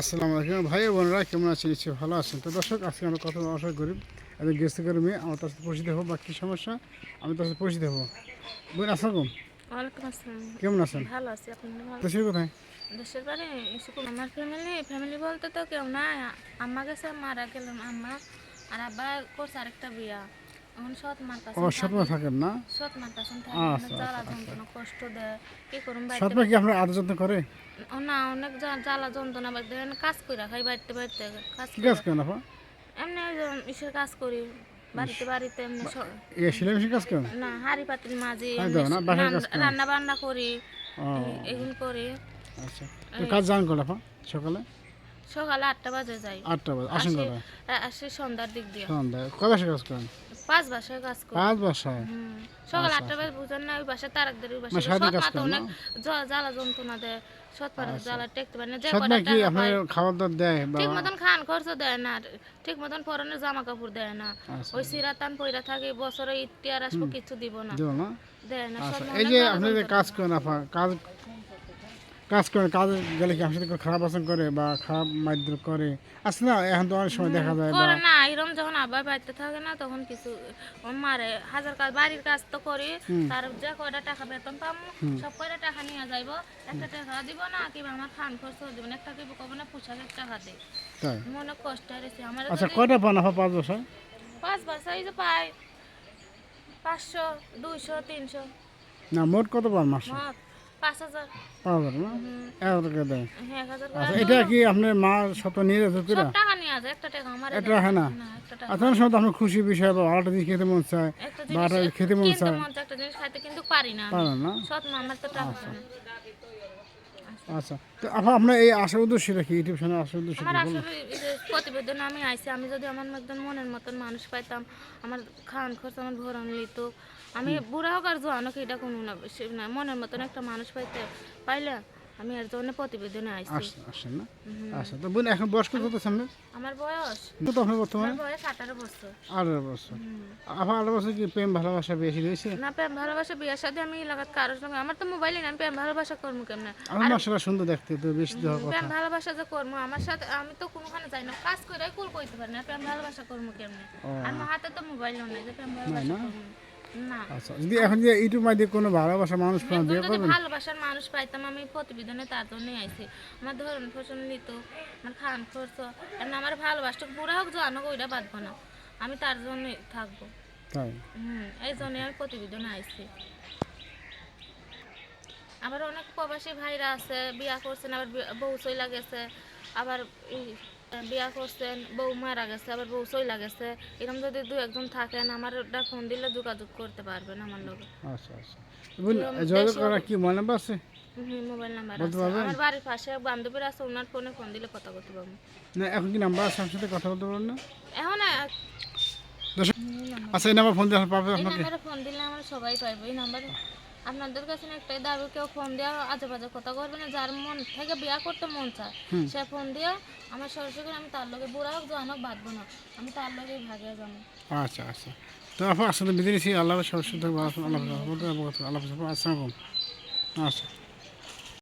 আসসালামু আলাইকুম। ভাই বোনরা কেমন আছেন? নিশ্চয়ই ভালো আছেন। তো দর্শক আজকে আমরা কথা আশা করি একজন গেস্ট করে মেয়ে আমার তার সাথে পরিচিত হব। বা কী সমস্যা? আমি তার সাথে পরিচিত হব। বোন আসসালাম কেমন আছেন? ভালো আছি দেশের কোথায়? দেশের বাড়ি আমার ফ্যামিলি ফ্যামিলি বলতে তো কেউ নাই। আম্মা গেছে মারা গেলাম আম্মা আর আব্বা করছে আরেকটা বিয়া। সৎ থাকেন না? সৎ মার কাছে থাকে। আচ্ছা, জ্বালা যন্ত্রণা কষ্ট দেয়। কি করুন বাড়িতে সৎমা কি আপনার আদর যত্ন করে? না অনেক জ্বা- জ্বালা যন্ত্রণা বাড়তে কাজ করে খাই বাড়িতে বাড়তে কাজ কী কাজ করেন আপা? এমনি ইসের কাজ করি বাড়িতে বাড়িতে এমনি স- সেলাই মেশিন কাজ করেন? না হাড়ি পাতিল মাঝি হাই দাও না, বাসার কাজ করেন। রান্না বান্না করি এগুলো করি। আচ্ছা। কাজ জান করে আপা? সকালে? সকালে আটটা বাজে যাই। আটটা বাজে আসেন আসি কটা আসি সন্ধ্যার দিক দিয়ে। কয় বাসায় কাজ করেন? পাঁচ বাসায় কাজ করি। পাঁচ বাসায়? সকাল আটটা বাজে বুঝেন না ওই তারাকদের ওই মানে সৎ অনেক জ্বালা যন্ত্রণা দেয় সৎ পারে জ্বালা টেকতে পারে না যে কটা কি টাকা খাবার দাবার দেয় ঠিক মতন খান খরচ দেয় না ঠিক মতন পরনের জামা কাপড় দেয় না। আচ্ছা। ওই সিরা তান পইরা থাকে বছরে ইটি আসব কিছু দিব না। দেয় না আচ্ছা সৎ মা এই যে আপনি যে কাজ করেন আপা কাজ কাজ করেন কাজে গেলে কি আপনার সাথে খারাপ আচরণ করে বা খারাপ মারধর করে? আসলে না এখন তো অনেক সময় দেখা যায় করে না এরকম যখন আবার বাড়িতে থাকে না তখন কিছু মারে। হাজার কাজ বাড়ির কাজ তো করি তার যে কয়টা টাকা বেতন পাবো সব কয়টা টাকা নিয়ে যাইব? একটা টাকা দিব না কিংবা আমার খান খরচ দিব না একটা কি কব না পোশাকের টাকা দে। তাই? মনে কষ্ট হয়েছে আমার আচ্ছা কয়টা পান আপা পাঁচ বছর? পাঁচ বছর এই যে পাই পাঁচশো দুইশো তিনশো। না মোট কত পান মাসে। পাঁচ হাজার। পাঁচ হাজার না? এক হাজার টাকা দেয়। এক হাজার আচ্ছা এটা কি আপনার মা সত নিয়ে যাচ্ছে সব টাকা নিয়ে একটা টাকা আমার এটা হয় না? আচ্ছা অনেক সময় তো আপনার খুশি বিষয় বা দিয়ে খেতে মন চায় বা খেতে মন চায়। একটা জিনিস খাইতে কিন্তু পারি না পারেন না? সৎ মা আমার তো টাকা না। আচ্ছা। তো আপা আপনার এই আসার উদ্দেশ্যটা কি? ইউটিউব চ্যানেল আসার উদ্দেশ্য আমার আসলে প্রতিবেদন আমি আইছি আমি যদি আমার মতন মনের মতন মানুষ পাইতাম আমার খান খরচ আমার ভরণ লিত আমি বুড়া হোক আর জোয়ান হোক এটা কোনো না মনের মতন একটা মানুষ পাইতে পাইলে আমি এর জন্য প্রতিবেদনে আইছি। আসেন না? আচ্ছা তো বোন এখন বয়স কত আপনার আমার বয়স? কত আপনার বর্তমানে? বয়স আঠারো বছর। আঠারো বছর। আপা আঠারো বছর কি প্রেম ভালোবাসা বেশি রয়েছে? না প্রেম ভালোবাসা বিয়ের সাথে আমি এলাকার কারোর সঙ্গে আমার তো মোবাইলে না প্রেম ভালোবাসা করব কেমন? আমার মাসালা সুন্দর দেখতে তো বেশি দেওয়ার কথা। প্রেম ভালোবাসা যে করব আমার সাথে আমি তো কোনোখানে যাই না। কাজ করে কুল করতে পারি না প্রেম ভালোবাসা করব কেমনে? আর আমার হাতে তো মোবাইলও নেই যে প্রেম ভালোবাসা আচ্ছা যদি এখন যে ইউটিউব মাধ্যমে কোনো ভালোবাসা মানুষ বিয়ে করবেন? ভালোবাসার মানুষ পাইতাম আমি প্রতিবেদনে তার জন্যই আইছি। আমার ধরন ফসল নিত আমার খান খরচ কারণ আমার বুড়া হোক জানো ওইটা বাঁধবো না। আমি তার জন্যই থাকব। তাই? হুম এই জন্য আমি প্রতিবেদনে আইছি। আবার অনেক প্রবাসী ভাইরা আছে বিয়া করছেন আবার বউ চইলা গেছে আবার বিয়া করছেন বউ মারা গেছে আবার বউ চইলা গেছে এরকম যদি দু একজন থাকেন আমার ওটা ফোন দিলে যোগাযোগ করতে পারবেন আমার লগে। আচ্ছা আচ্ছা। বোন যোগাযোগ করার কি মনে আছে? মোবাইল নাম্বার আছে। আমার বাড়ির পাশে এক বান্ধবীর আছে ওনার ফোনে ফোন দিলে কথা বলতে পারব। না এখন কি নাম্বার আছে? আমার সাথে কথা বলতে পারবেন না? এখন আচ্ছা এই নাম্বার ফোন দিয়ে পাবে এই আপনাকে নাম্বারে ফোন দিলে আমরা সবাই পাইবো এই নাম্বারে। আপনাদের কাছে একটাই দাবি কেউ ফোন দেওয়া আজে বাজে কথা করবে না যার মন থেকে বিয়া করতে মন চায় সে ফোন দেওয়া আমার সরাসরি আমি তার লগে বুড়া হোক জনক বাঁধবো না আমি তার লগে ভাগে যাব। আচ্ছা আচ্ছা। তো আপনার আসলে বিদেশি আল্লাহ সরস্বতী আল্লাহ আল্লাহ আল্লাহ আসসালামাইকুম আচ্ছা।